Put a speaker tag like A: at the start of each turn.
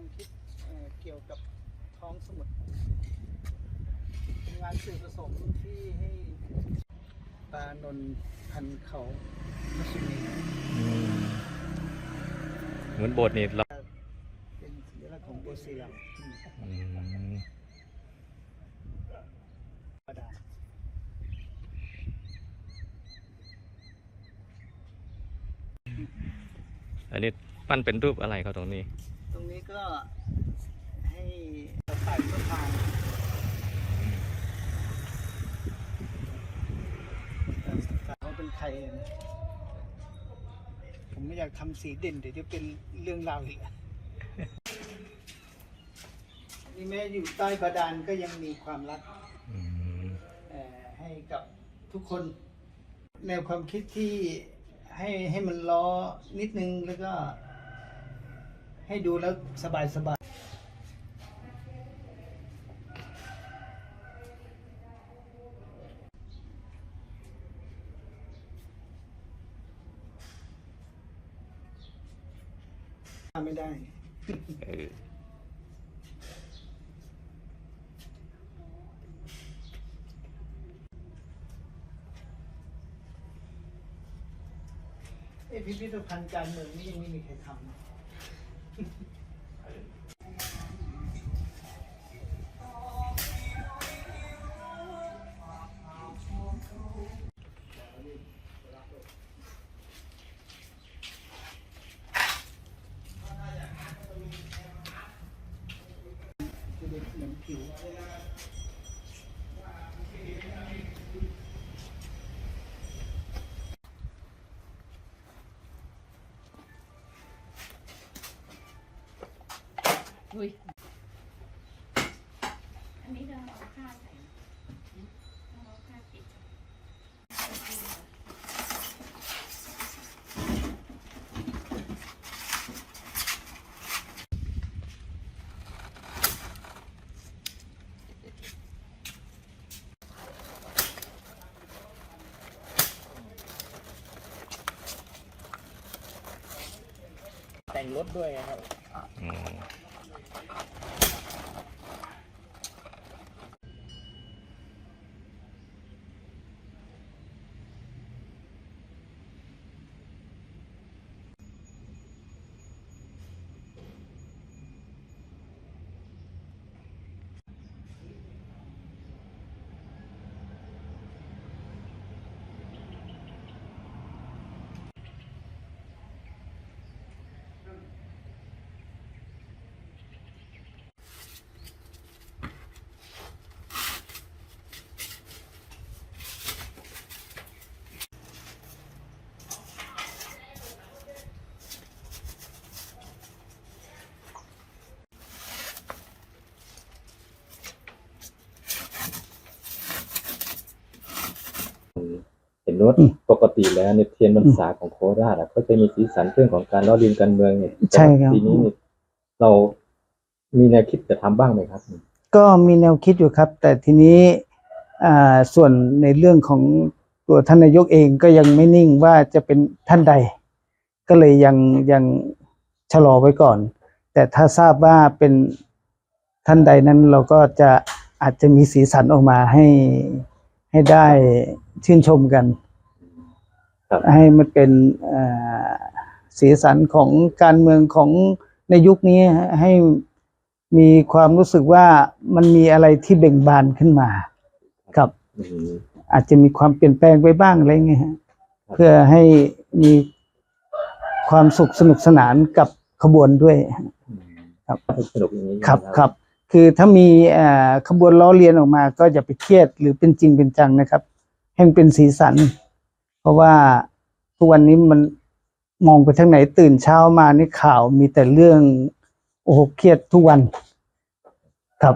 A: ความคิดเกี่ยวกับท้องสมุทรเป็นงานสื่อผสมที่ให้ปลานนพันเขามัชนี
B: อืมเหมือนโบสถ์นี่เรา
A: เป็นสัญลักษณ์ของโบสีเหลือ
B: ง
A: ประดา
B: อันนี้ปั้นเป็นรูปอะไรครับตรงนี้
A: นี้ก็ให้ใส่สะพานเขาเป็นใครนะผมไม่อยากทำสีเด่นเดี๋ยวจะเป็นเรื่องราวอีกนี่แม้อยู่ใต้บาดาลก็ยังมีความรัก
B: อืม
A: เอ่อให้กับทุกคน แนวความคิดที่ให้ให้มันล้อนิดนึงแล้วก็ ให้ดูแล้วสบายสบายทำไม่ได้
B: เออ
A: ไอพิพิธภัณฑ์การเมืองนี่ยังไม่มีใครทำ นะ จะได้เหมือนผิว
C: อุ้ย อันนี้เราเอาผ้าใส่เราเอาผ้าปิด
A: แต่งรถด้วยครับ
B: อืม
D: เห็ นว่าปกติแล้วเนี่ยเทียนพรรษาของโคราชอะเขาจะมีสีสันเรื่องของการล้อเลียนการเมืองเนี่ย
A: ใช่ครับ
D: ปีนี้เนี่ยเรามีแนวคิดจะทำบ้างไหมครับ
A: ก็มีแนวคิดอยู่ครับ แต่ทีนี้อ่าส่วนในเรื่องของตัวท่านนายกเองก็ยังไม่นิ่งว่าจะเป็นท่านใด ก็เลยยังยังชะลอไว้ก่อน แต่ถ้าทราบว่าเป็นท่านใดนั้นเราก็จะอาจจะมีสีสันออกมาให้ให้ได้ชื่นชมกัน
D: ครับ
A: ให้มันเป็นเอ่อสีสันของการเมืองของในยุคนี้ให้มีความรู้สึกว่ามันมีอะไรที่เบ่งบานขึ้นมาครับ
D: อืม
A: อาจจะมีความเปลี่ยนแปลงไปบ้างอะไรเงี้ยฮะ
D: ครับ
A: เพื่อให้มีความสุขสนุกสนานกับขบวนด้วย
D: อืม
A: ครับ
D: ให้สนุกอย่างนี้
A: ครับ
D: นะครับ
A: คือถ้ามีเอ่อขบวนล้อเลียนออกมาก็อย่าไปเครียดหรือเป็นจริงเป็นจังนะครับ ให้มันเป็นสีสัน เพราะว่า ทุกวันนี้มันมองไปทางไหนตื่นเช้ามานี่ข่าวมีแต่เรื่องโอ้โหเครียดทุกวันครับ